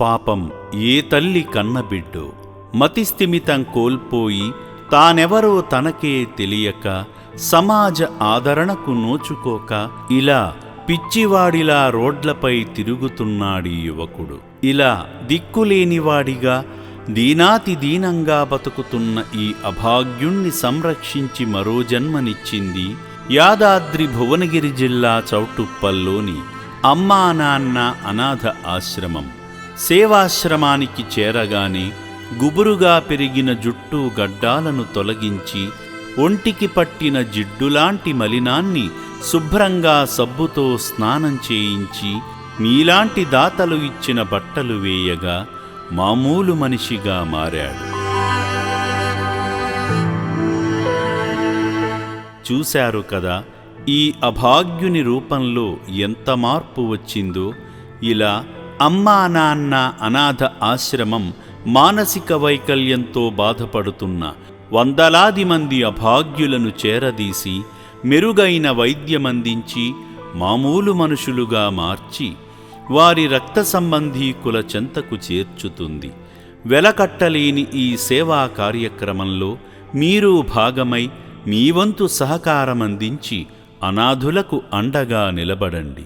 పాపం ఏ తల్లి కన్నబిడ్డో మతిస్థిమితం కోల్పోయి తానెవరో తనకే తెలియక సమాజ ఆదరణకు నోచుకోక ఇలా పిచ్చివాడిలా రోడ్లపై తిరుగుతున్నాడీ యువకుడు. ఇలా దిక్కులేనివాడిగా దీనాతి దీనంగా బతుకుతున్న ఈ అభాగ్యుణ్ణి సంరక్షించి మరో జన్మనిచ్చింది యాదాద్రి భువనగిరి జిల్లా చౌటుప్పల్లోని అమ్మా నాన్న అనాథ ఆశ్రమం. సేవాశ్రమానికి చేరగానే గుబురుగా పెరిగిన జుట్టు గడ్డాలను తొలగించి ఒంటికి పట్టిన జిడ్డులాంటి మలినాన్ని శుభ్రంగా సబ్బుతో స్నానం చేయించి మీలాంటి దాతలు ఇచ్చిన బట్టలు వేయగా మామూలు మనిషిగా మారాడు. చూశారు కదా ఈ అభాగ్యుని రూపంలో ఎంత మార్పు వచ్చిందో ఇలా అమ్మా నాన్న అనాథ ఆశ్రమం మానసిక వైకల్యంతో బాధపడుతున్న వందలాది మంది అభాగ్యులను చేరదీసి మెరుగైన వైద్యమందించి మామూలు మనుషులుగా మార్చి వారి రక్త సంబంధీకుల చెంతకు చేర్చుతుంది. వెలకట్టలేని ఈ సేవా కార్యక్రమంలో మీరు భాగమై మీ వంతు సహకారమందించి అనాథులకు అండగా నిలబడండి.